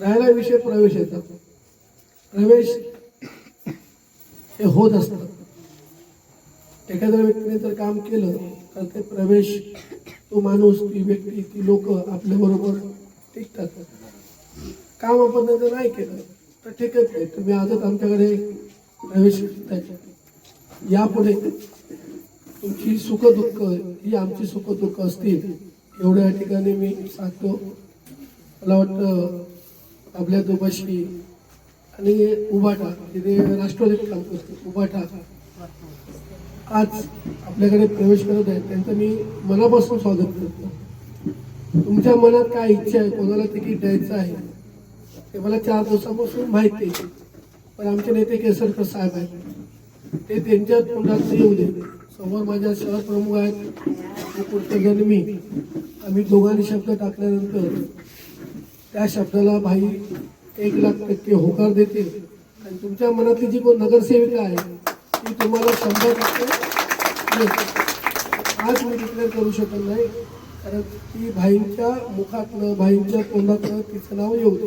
राहिला विषय येतात. प्रवेश हे होत असतात. एखाद्या व्यक्तीने जर काम केलं तर ते प्रवेश तो माणूस ती व्यक्ती ती लोक आपल्याबरोबर टिकतात. काम आपण जर नाही केलं तर टिकत नाही. तुम्ही आजच आमच्याकडे प्रवेश यापुढे तुमची सुखदुःख ही आमची सुखदुःख असतील. एवढ्या या ठिकाणी मी सांगतो. मला वाटतं आपल्या दोपाशी आणि उभाटा तिथे राष्ट्रवादीत काम करतो. उभाटा आज आपल्याकडे प्रवेश करत आहेत त्यांचं मी मनापासून स्वागत करतो. तुमच्या मनात काय इच्छा आहे? कोणाला तिकीट द्यायचं आहे? ते मला चार दिवसापासून माहिती आहे. पण आमचे नेते केसरकर साहेब आहेत. ते त्यांच्या तोंडात येऊ दे समोर माझ्या शहर प्रमुख आहेत. मी. आम्ही दोघांनी शब्द टाकल्यानंतर त्या शब्दाला भाई एक लाख टक्के होकार देतील. आणि तुमच्या मनातली जी कोण नगरसेविका आहे ती तुम्हाला शंभर टक्के आज मी डिक्लेअर करू शकत नाही कारण ती भाईंच्या मुखातनं भाईंच्या तोंडातनं तिचं नाव येऊ दे.